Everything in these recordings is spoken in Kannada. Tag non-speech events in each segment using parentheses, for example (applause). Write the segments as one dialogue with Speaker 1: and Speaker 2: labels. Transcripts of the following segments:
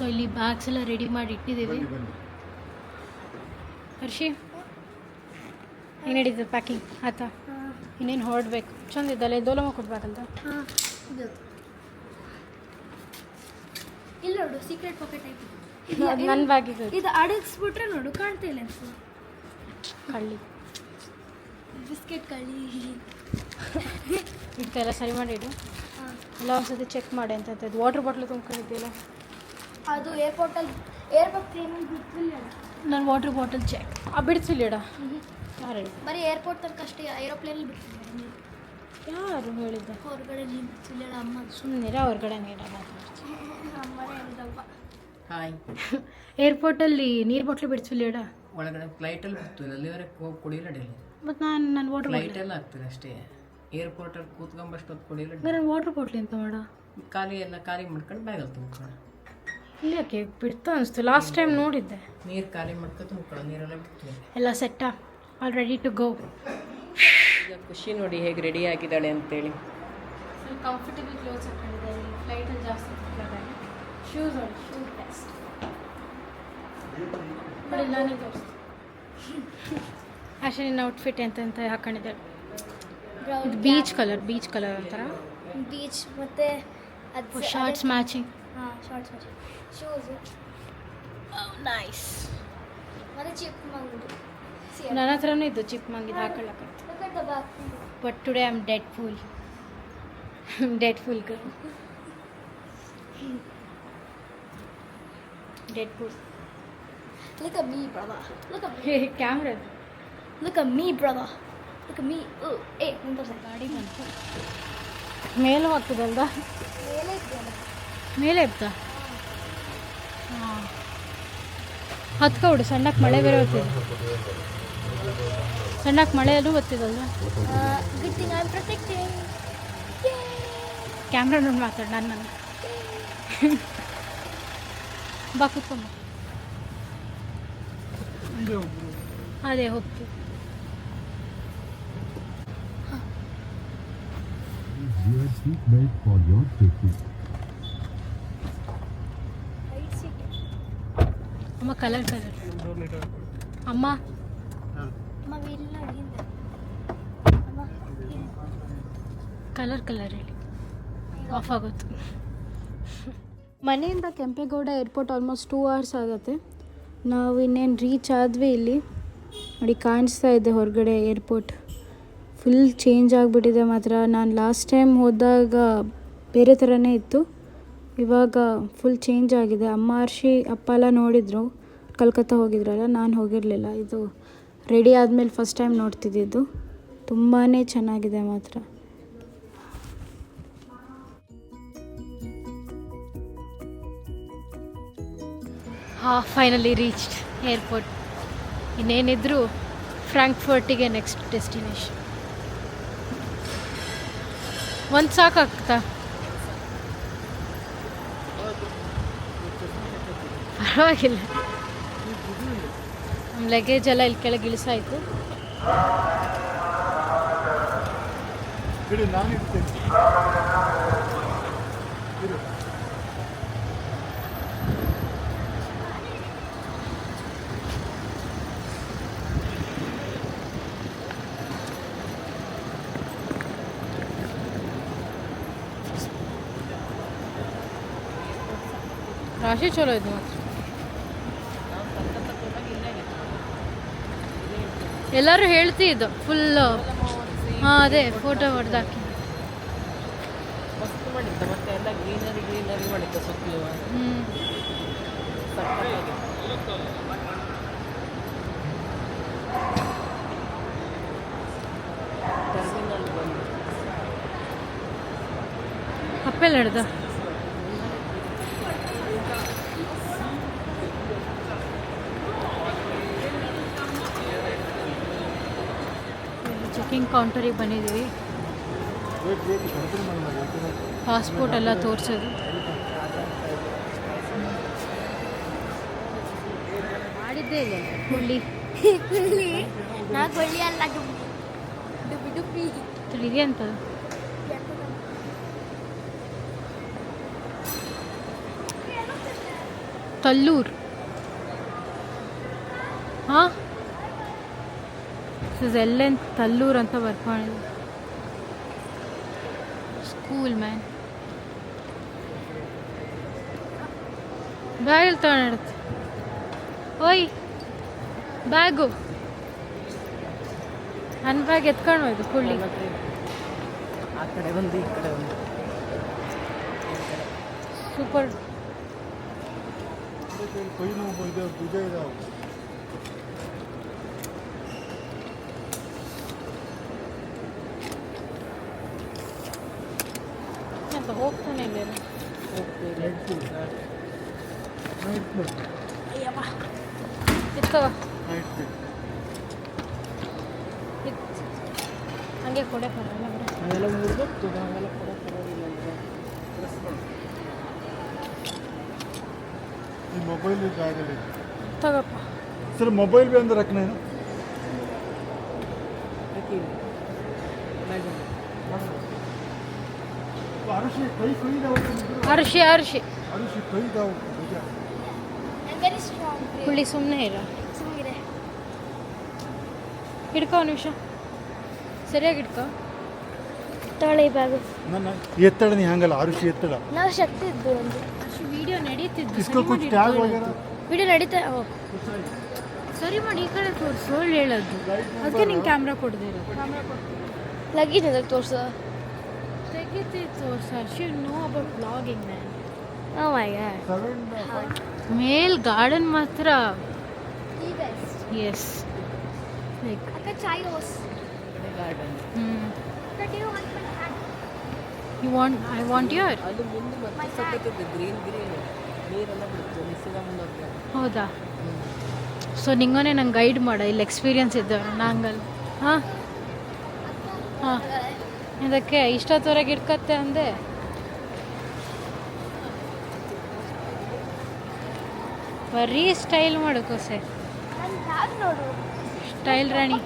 Speaker 1: ಸೊ ಇಲ್ಲಿ ಬ್ಯಾಗ್ಸ್ ಎಲ್ಲ ರೆಡಿ ಮಾಡಿ ಇಟ್ಟಿದ್ದೀವಿ. ಹರ್ಷಿ ಏನು ಹೇಳಿದ್ದು ಪ್ಯಾಕಿಂಗ್ ಆಯ್ತಾ? ಇನ್ನೇನು ಹೊರಡ್ಬೇಕು? ಚಂದ ಇದ್ದಲ್ಲ ದೋಲಮ ಕೊಡ್ಬೇಕಂತ?
Speaker 2: ಹಾಂ ಇಲ್ಲ ನೋಡು ಸೀಕ್ರೆಟ್ ಪಾಕೆಟ್ ಐತಿ.
Speaker 1: ಅದು ನನ್ನ ಬ್ಯಾಗಿಗೆ
Speaker 2: ಇದು ಅಡಗಿಸ್ಬಿಟ್ರೆ ನೋಡು ಕಾಣ್ತಾ ಇಲ್ಲ ಅಂತ
Speaker 1: ಕಳ್ಳಿ.
Speaker 2: ಬಿಸ್ಕೆಟ್ ಕಳ್ಳಿ. (laughs)
Speaker 1: ಇಡ್ತೆಲ್ಲ ಸರಿ ಮಾಡಿ ಇಡು.
Speaker 2: ಹಾಂ.
Speaker 1: ಎಲ್ಲ ಒಂದ್ಸತಿ ಚೆಕ್ ಮಾಡಿ ಅಂತ ಅದು ವಾಟರ್ ಬಾಟ್ಲು ತುಂಬ್ಕೊಂಡಿದ್ಯಲ್ಲ
Speaker 2: ಅದು ಏರ್ಪೋರ್ಟಲ್ಲಿ ಏರ್ಪೋರ್ಟ್ ಕ್ಲೀನಿಂಗ್ ಬಿಡ್ತಿಲ್ಲ
Speaker 1: ನಾನು ವಾಟರ್ ಬಾಟಲ್ ಚೆಕ್ ಆ ಬಿಡಿಸಿಲ್ಲ ಎಡ ಯಾರು
Speaker 2: ಬರೀ ಏರ್ಪೋರ್ಟ್ ತನಕ ಅಷ್ಟೇ ಏರೋಪ್ಲೇನಲ್ಲಿ ಬಿಡ್ತಿಲ್ಲ ನೀರು
Speaker 1: ಯಾರು ಹೇಳಿದ್ದೆ?
Speaker 2: ಹೊರಗಡೆ ನೀರು ಬಿಡ್ತಿಲ್ಲ ಅಮ್ಮ.
Speaker 1: ಸುಮ್ಮನೆ ಹೊರಗಡೆ
Speaker 2: ನೀಡಲ್ಲ
Speaker 3: ಹಾಯ್
Speaker 1: ಏರ್ಪೋರ್ಟಲ್ಲಿ ನೀರು ಬಾಟ್ಲು ಬಿಡಿಸಿಲ್ಲ ಎಡ
Speaker 3: ಒಳಗಡೆ ಫ್ಲೈಟಲ್ಲಿ ಬರ್ತೀವಿ ಅಲ್ಲಿವರೆಗೆ ಹೋಗಿ ಕುಡಿಯಲ್ಲ ಡೈಲಿ.
Speaker 1: ಮತ್ತು ನಾನು ನನ್ನ ವಾಟರ್ ಫ್ಲೈಟ್
Speaker 3: ಫ್ಲೈಟೆಲ್ಲ ಆಗ್ತದೆ ಅಷ್ಟೇ. ಏರ್ಪೋರ್ಟಲ್ಲಿ ಕೂತ್ಕೊಂಬಷ್ಟೊತ್ತು ಕುಡಿಯಲ್ಲ
Speaker 1: ನಾನು ವಾಟರ್ ಬಾಟ್ಲಿ ಅಂತ ಮಾಡ?
Speaker 3: ಖಾಲಿ ಎಲ್ಲ ಖಾಲಿ ಮಾಡ್ಕೊಂಡು ಬ್ಯಾಗಲ್ಲಿ ತುಂಬ್ಕೊಳ್ಳೋ
Speaker 1: ಇಲ್ಲ ಯಾಕೆ ಬಿಡ್ತಾ ಅನಿಸ್ತು ಲಾಸ್ಟ್ ಟೈಮ್ ನೋಡಿದ್ದೆ.
Speaker 3: ನೀರು ಖಾಲಿ ಮಾಡ್ಕೊಂಡು ತುಂಬ್ಕೊಳ್ಳೋ ನೀರೆಲ್ಲ ಬಿಡ್ತೀವಿ
Speaker 1: ಎಲ್ಲ ಸೆಟ್ಟಾ ಆಲ್ ರೆಡಿ ಟು ಗೋ
Speaker 3: ಈಗ ಖುಷಿ ನೋಡಿ ಹೇಗೆ ರೆಡಿ ಆಗಿದ್ದಾಳೆ ಅಂತೇಳಿ.
Speaker 1: ಕಂಫರ್ಟಬಲ್ ಕ್ಲೋತ್ಸ್ ಹಾಕೊಂಡಿದ್ದಾರೆ ಫ್ಲೈಟಲ್ಲಿ ಜಾಸ್ತಿ ಶೂಸ್ ನೋಡಿ ಶೂಸ್ ಬೆಸ್ಟ್ ನೋಡಿ ನಾನೇ ಅಷ್ಟೇ ನಿನ್ನ ಔಟ್ಫಿಟ್ ಅಂತ ಅಂತ ಹಾಕೊಂಡಿದ್ದಾಳೆ? ಇದು ಬೀಚ್ ಕಲರ್ ಬೀಚ್ ಕಲರ್ ಅಂತಾರ
Speaker 2: ಬೀಚ್ ಮತ್ತೆ ಅದು
Speaker 1: ಶಾರ್ಟ್ಸ್ ಮ್ಯಾಚಿಂಗ್
Speaker 2: ಹಾಂ ಶಾರ್ಟ್ಸ್ ಶೂಸ್
Speaker 1: ನೈಸ್
Speaker 2: ಮತ್ತೆ ಚಿಪ್ ಮಂಗುದು
Speaker 1: ನನ್ನ ಹತ್ರನೂ ಇದ್ದು ಚಿಪ್ ಮಂಗಿದ್ದು ಹಾಕೊಳ್ಳಕ್ಕೆ but today I am dead full dead full girl dead full
Speaker 2: Look at me, brother. Look at me.
Speaker 1: Camera
Speaker 2: Look at me, brother. Look at me. Oh, ಏ ಮುಂದೆ
Speaker 1: ಗಾಡಿ ಬಂತು ಮೇಲೆ ಹೋಗ್ತದಲ್ದ
Speaker 2: ಮೇಲೆ ಇದೆಯಲ್ಲ
Speaker 1: ಮೇಲೆ ಎಬ್ದ ಹಾಂ ಹತ್ಕೊಬಿಡು ಸಣ್ಣಕ್ಕೆ ಮಳೆ ಬೇರೆ ಬರ್ತಿದೆ ಸಣ್ಣಕ್ಕೆ ಮಳೆಯಲ್ಲೂ ಬರ್ತಿದಲ್ವ
Speaker 2: good thing I am protecting
Speaker 1: camera ನೋಡಿ ಮಾತಾಡು ನಾನು ನನ್ನ ಬಾ ಕುತ್ಕೊಂಬ ಅದೇ ಹೋಗ್ತೀವಿ
Speaker 4: Wear seat belt for your safety.
Speaker 1: ಅಮ್ಮ ಕಲರ್ ಕಲರ್ ಅಮ್ಮ. ಕಲರ್ ಕಲರ್ ಹೇಳಿ. ಆಫ್ ಆಗುತ್ತೆ ಮನೆಯಿಂದ Kempegowda airport almost two hours ಆಗುತ್ತೆ. ನಾವು ಇನ್ನೇನು ರೀಚ್ ಆದ್ವಿ ಇಲ್ಲಿ. ನೋಡಿ ಕಾಣಿಸ್ತಾ ಇದೆ ಹೊರಗಡೆ ಏರ್ಪೋರ್ಟ್ ಫುಲ್ ಚೇಂಜ್ ಆಗಿಬಿಟ್ಟಿದೆ ಮಾತ್ರ. ನಾನು ಲಾಸ್ಟ್ ಟೈಮ್ ಹೋದಾಗ ಬೇರೆ ಥರನೇ ಇತ್ತು. ಇವಾಗ ಫುಲ್ ಚೇಂಜ್ ಆಗಿದೆ. ಅಮ್ಮ ಅರ್ಷಿ ಅಪ್ಪ ಎಲ್ಲ ನೋಡಿದ್ರು. ಕಲ್ಕತ್ತಾ ಹೋಗಿದ್ರಲ್ಲ, ನಾನು ಹೋಗಿರಲಿಲ್ಲ. ಇದು ರೆಡಿ ಆದಮೇಲೆ ಫಸ್ಟ್ ಟೈಮ್ ನೋಡ್ತಿದ್ದಿದ್ದು ತುಂಬಾ ಚೆನ್ನಾಗಿದೆ ಮಾತ್ರ. ಹಾ ಫೈನಲಿ ರೀಚ್ಡ್ ಏರ್ಪೋರ್ಟ್ ಇನ್ನೇನಿದ್ರು ಫ್ರಾಂಕ್ಫರ್ಟಿಗೆ ನೆಕ್ಸ್ಟ್ ಡೆಸ್ಟಿನೇಷನ್ ಒಂದು ಸಾಕಾಗ್ತಾ? ಪರವಾಗಿಲ್ಲ. ನಮ್ಮ ಲಗೇಜ್ ಎಲ್ಲ ಇಲ್ಲಿ ಕೆಳಗೆ ಇಳಿಸಾಯ್ತು.
Speaker 4: ಇಡಿ ನಾನು ಇಡ್ತೇನೆ ಇರು
Speaker 1: ರಾಶಿ ಚಲೋ ಇದು ಮಾತ್ರ. ಎಲ್ಲರೂ ಹೇಳ್ತಿದ್ದು ಫುಲ್ ಹಾಂ ಅದೇ ಫೋಟೋ ಹೊಡೆದಾಕಿ.
Speaker 3: ಅಪ್ಪೆಲ್ಲ ಮಾಡಿದ್ದ
Speaker 1: ಕೌಂಟರಿಗೆ ಬಂದಿದ್ದೀವಿ. ಪಾಸ್ಪೋರ್ಟ್ ಎಲ್ಲ ತೋರಿಸೋದು. ಮಾಡಿದ್ದೆ ಇಲ್ಲ ಕುಳ್ಳಿ
Speaker 2: ಕೊಳ್ಳಿ ನಾ ಕೊಳ್ಳಿ ಅಲ್ಲ ಡುಬ್ಬಿ ಡುಬ್ಬಿ ಡುಬ್ಬಿ
Speaker 1: ತಿಳಿದೆ ಅಂತ ತಲ್ಲೂರ್. ಹಾಂ? ದಿಸ್ ಎನ್ ತಲ್ಲೂರ್ ಅಂತ ಬರ್ಕೊಂಡಿದ್ದೆ. ಸ್ಕೂಲ್ ಮ್ಯಾನ್ ಬ್ಯಾಗಲ್ಲಿ ತಗೊಂಡಿಡುತ್ತೆ ಓಯ್ ಬ್ಯಾಗು ನನ್ನ ಬ್ಯಾಗ್ ಎತ್ಕೊಂಡು ಹೋಯ್ತು ಕುಳ್ಳಿ
Speaker 3: ಆ ಕಡೆ ಒಂದು ಈ ಕಡೆ ಒಂದು
Speaker 1: ಸೂಪರ್
Speaker 4: ಕೈ ನೋವು ಇದೆ ಭುಜ ಇದಾವೆ
Speaker 1: ಹೋಗ್ತಾನೆ ಇದ್ದೇನೆ ಅಯ್ಯಪ್ಪ ಇತ್ತು ಹಂಗೆ ಕೊಡಕ್ಕೆ ಬರಲ್ಲ
Speaker 3: ಅದೆಲ್ಲ ಮುರಿದು ಹಂಗೆಲ್ಲ ಕೊಡಕ್ಕೆ ಬರೋದಿಲ್ಲ ಅಂತ
Speaker 4: ಈ ಮೊಬೈಲ್ ಆಗಲಿ
Speaker 1: ತಗಪ್ಪ
Speaker 4: ಸರ್ ಮೊಬೈಲ್
Speaker 1: ಭೀ
Speaker 4: ಅಂದ್ರೆ ರಕ್ನ ಏನು? ಹಾಕಿ
Speaker 2: ಹರ್ಷಿ ಹರ್ಷಿ
Speaker 1: ಹುಳಿ ಸುಮ್ಮನೆ ಇರ. ಹಿಡ್ಕೊ ಒಂದು ನಿಮಿಷ. ಸರಿಯಾಗಿ ಹಿಡ್ಕೊ.
Speaker 2: ಹಿಡ್ಕೋ ಬಾಗು
Speaker 4: ನನ್ನ ಎತ್ತಳ ನೀ ಹಂಗಲ್ಲ ಆರುಷಿ ಎತ್ತಳ.
Speaker 2: ನಾವು ಶಕ್ತಿ ಇದ್ದು ಒಂದು.
Speaker 1: ವಿಡಿಯೋ ನಡೀತಿದ್ದು
Speaker 4: ಇಸ್ಕೋ ಕುಚ್ ಟ್ಯಾಗ್ ವಗೇರಾ
Speaker 2: ವಿಡಿಯೋ ನಡೀತಾ
Speaker 1: ಸರಿ ಮಾಡಿ ಈ ಕಡೆ ತೋರಿಸು ಹೇಳೋದು. ಅದಕ್ಕೆ ನಿಂಗೆ ಕ್ಯಾಮ್ರಾ ಕೊಡ್ದಿರೋ ಕ್ಯಾಮ್ರಾ ಕೊಡ್ತೀನಿ
Speaker 2: ಲಗೇಜ್ ಅದಕ್ಕೆ ತೋರಿಸೋ.
Speaker 1: ತೆಗಿತಿ sir Arshi know about blogging
Speaker 2: man oh my
Speaker 4: god
Speaker 1: mail garden ಮಾತ್ರ
Speaker 2: yes like
Speaker 3: garden
Speaker 1: you want I want your
Speaker 3: ಅದು ಮುಂದೆ ಮತ್ತೆ ಸಕ್ಕತ್ತಿದೆ ಗ್ರೀನ್ ಗ್ರೀನ್ ನೀರೆಲ್ಲ ಬಿಡುತ್ತೆ ನಿಸಿದ ಮುಂದೆ
Speaker 1: ಹೌದಾ? ಸೊ ನಿಂಗೋನೆ ನಂಗೆ ಗೈಡ್ ಮಾಡ ಇಲ್ಲಿ ಎಕ್ಸ್ಪೀರಿಯನ್ಸ್ ಇದ್ದ. ನಂಗಲ್ಲಿ ಹಾಂ? ಹಾಂ. ಇದಕ್ಕೆ ಇಷ್ಟೊತ್ತವರೆಗೆ ಇಟ್ಕತ್ತೆ ಅಂದೆ. ಬರೀ ಸ್ಟೈಲ್ ಮಾಡು ಕೋಸೆ. ಸ್ಟೈಲ್ ರಾಣಿ.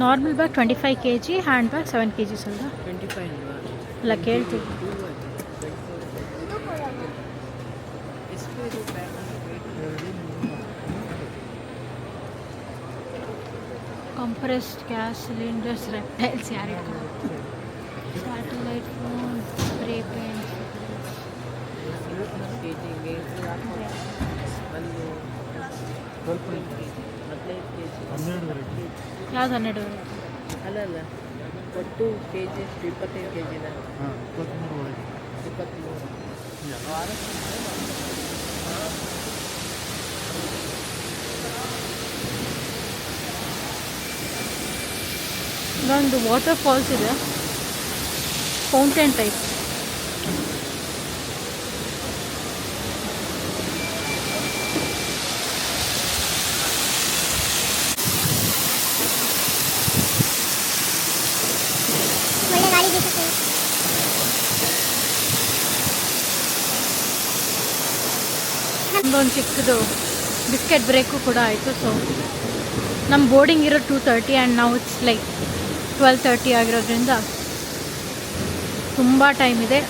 Speaker 1: Normal bag twenty five K G hand bag seven K Gs ಅಲ್ವಾ
Speaker 3: ಟ್ವೆಂಟಿ ಫೈವ್ ಅಲ್ವಾ
Speaker 1: ಇಲ್ಲ ಕೇಳ್ತೀವಿ
Speaker 2: ಇದು ಕೊಡೋಣ
Speaker 3: ಎಷ್ಟು ಇದು
Speaker 1: ಕಂಪ್ರೆಸ್ಡ್ ಗ್ಯಾಸ್ ಸಿಲಿಂಡರ್ಸ್ ರೆಪ್ಟೈಲ್ಸ್ ಯಾರು satellite phone spray paint
Speaker 3: K ಜಿಗೆ ಒಂದು
Speaker 4: ಸ್ವಲ್ಪ
Speaker 3: ಹದಿನೈದು ಕೆ ಜಿ
Speaker 4: ಹನ್ನೆರಡುವರೆಗೆ
Speaker 1: ಯಾವ್ದು ಹನ್ನೆರಡು
Speaker 3: ಅಲ್ಲ ಅಲ್ಲ. ಒಟ್ಟು ಕೆ ಜಿ ಇಪ್ಪತ್ತೈದು ಕೆ ಜಿನ
Speaker 4: ಇಪ್ಪತ್ತ್ಮೂರು
Speaker 1: ಇಲ್ಲೊಂದು ವಾಟರ್ ಫಾಲ್ಸ್ ಇದೆ. ಫೌಂಟೇನ್ ಟೈಪ್ ನಮ್ಮದೊಂದು ಚಿಕ್ಕದು ಬಿಸ್ಕೆಟ್ ಬ್ರೇಕು ಕೂಡ ಆಯಿತು ಸೊ ನಮ್ಮ ಬೋರ್ಡಿಂಗ್ ಇರೋ ಟೂ ತರ್ಟಿ ಆ್ಯಂಡ್ ನಾವು ಇಟ್ಸ್ ಲೈಕ್ ಟ್ವೆಲ್ ತರ್ಟಿ ಆಗಿರೋದ್ರಿಂದ ತುಂಬ ಟೈಮ್ ಇದೆ.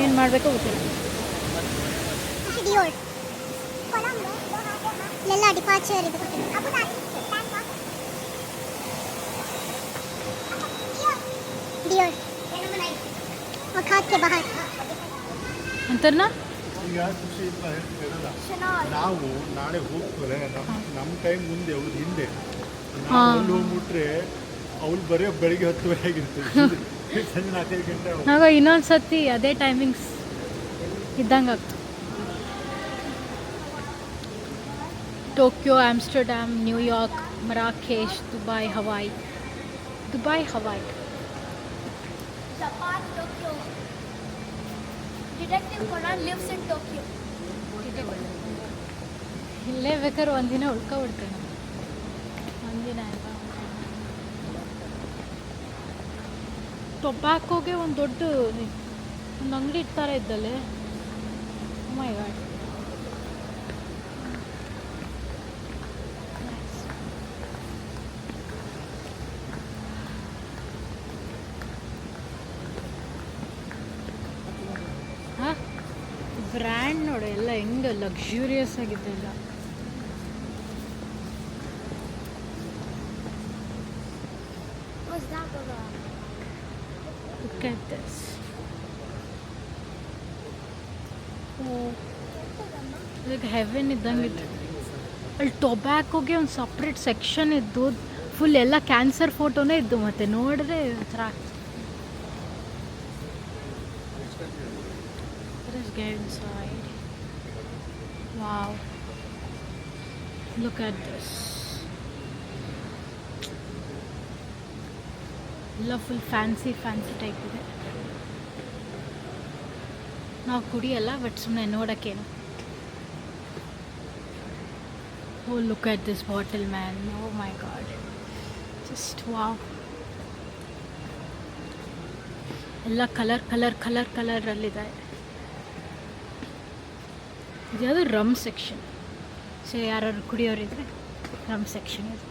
Speaker 1: ಏನು ಮಾಡಬೇಕು ಗೊತ್ತಿಲ್ಲ. ಅಂತರ್ನಾ?
Speaker 4: ಈಗ ಖುಷಿ ಇಲ್ಲ ಹೇಳ್ತಿರಲ್ಲ ನಾವು ನಾಳೆ ಹೋಗ್ತಾರೆ ನಮ್ಮ ನಮ್ಮ ಟೈಮ್ ಮುಂದೆ ಅವ್ಳು ಹಿಂದೆ. ನಾವು. ಅಲ್ಲಿ ಹೋಗ್ಬಿಟ್ರೆ ಅವ್ಳು ಬರೀ ಬೆಳಿಗ್ಗೆ ಹತ್ತು ಆಗಿರ್ತೀವಿ ಸಂಜೆ ನಾಲ್ಕೈದು ಗಂಟೆ ಆಗುತ್ತೆ.
Speaker 1: ಆಗ ಇನ್ನೊಂದು ಸತಿ ಅದೇ ಟೈಮಿಂಗ್ಸ್ ಇದ್ದಂಗೆ ಆಗ್ತದೆ. Tokyo Amsterdam New York Marrakesh Dubai Hawaii.
Speaker 2: Dubai Hawaii. Japan, Conan lives in Tokyo.
Speaker 1: ಇಲ್ಲೇ ಬೇಕಾದ್ರೆ ಒಂದಿನ ಉಳ್ಕೊಬಿಡ್ತೇನೆ ಒಂದಿನ ಅಲ್ವಾ ಟೊಬ್ಯಾಕೋಗೆ ಒಂದು ದೊಡ್ಡ ಒಂದು ಅಂಗಡಿ ಇಡ್ತಾರೆ ಇದ್ದಲ್ಲೇ ಮೈ ಗಾಡ್ ಹಾಂ ಬ್ರ್ಯಾಂಡ್ ನೋಡು, ಎಲ್ಲ ಹೆಂಗೆ ಲಕ್ಸುರಿಯಸ್ ಆಗಿದೆ ಎಲ್ಲ? Look at this. ಹೆವೆನ್ ಇದ್ದಂಗೆ ಇತ್ತು ಅಲ್ಲಿ ಟೊಬ್ಯಾಕೋಗೆ ಒಂದು ಸಪ್ರೇಟ್ ಸೆಕ್ಷನ್ ಇದ್ದು ಫುಲ್ ಎಲ್ಲ ಕ್ಯಾನ್ಸರ್ ಫೋಟೋನೇ ಇದ್ದು, ಮತ್ತೆ ನೋಡಿದ್ರೆ ಒಂಥರ get inside. Wow. Look at this. ಎಲ್ಲ ಫುಲ್ ಫ್ಯಾನ್ಸಿ ಫ್ಯಾನ್ಸಿ ಟೈಪ್ ಇದೆ ನಾವು ಕುಡಿಯಲ್ಲ ಬಟ್ ಸುಮ್ಮನೆ ನೋಡೋಕ್ಕೇನು ಓ look at this bottle man oh my god just wow ಎಲ್ಲ ಕಲರ್ ಕಲರ್ ಕಲರ್ ಕಲರಲ್ಲಿದೆ ಇದು ಯಾವುದು ರಮ್ ಸೆಕ್ಷನ್ ಸೊ ಯಾರು ಕುಡಿಯೋರಿದ್ರೆ ರಮ್ ಸೆಕ್ಷನ್ ಇದು.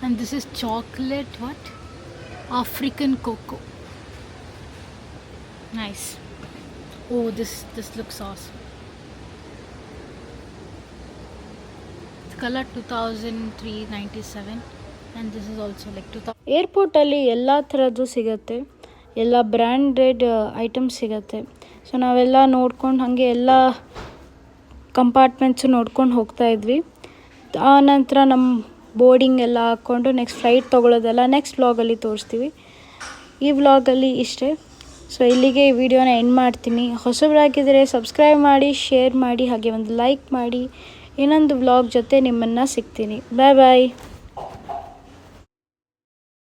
Speaker 1: And this is chocolate what this this look sauce colour this looks awesome. It's color 2397 and this also like like 2000. ಏರ್ಪೋರ್ಟಲ್ಲಿ ಎಲ್ಲ ಥರದ್ದು ಸಿಗುತ್ತೆ. ಎಲ್ಲ ಬ್ರ್ಯಾಂಡೆಡ್ ಐಟಮ್ಸ್ ಸಿಗುತ್ತೆ. ಸೊ ನಾವೆಲ್ಲ ನೋಡ್ಕೊಂಡು ಹಾಗೆ ಎಲ್ಲ ಕಂಪಾರ್ಟ್ಮೆಂಟ್ಸು ನೋಡ್ಕೊಂಡು ಹೋಗ್ತಾ ಇದ್ವಿ. ಆ ನಂತರ ನಮ್ಮ ಬೋರ್ಡಿಂಗ್ ಎಲ್ಲ ಹಾಕ್ಕೊಂಡು ನೆಕ್ಸ್ಟ್ ಫ್ಲೈಟ್ ತೊಗೊಳ್ಳೋದೆಲ್ಲ ನೆಕ್ಸ್ಟ್ ವ್ಲಾಗಲ್ಲಿ ತೋರಿಸ್ತೀವಿ. ಈ ವ್ಲಾಗಲ್ಲಿ ಇಷ್ಟೇ. ಸೊ ಇಲ್ಲಿಗೆ ಈ ವಿಡಿಯೋನ ಎಂಡ್ ಮಾಡ್ತೀನಿ. ಹೊಸಬರಾಗಿದ್ದರೆ ಸಬ್ಸ್ಕ್ರೈಬ್ ಮಾಡಿ, ಶೇರ್ ಮಾಡಿ, ಹಾಗೆ ಒಂದು ಲೈಕ್ ಮಾಡಿ. ಇನ್ನೊಂದು ವ್ಲಾಗ್ ಜೊತೆ ನಿಮ್ಮನ್ನು ಸಿಗ್ತೀನಿ. ಬಾಯ್ ಬಾಯ್.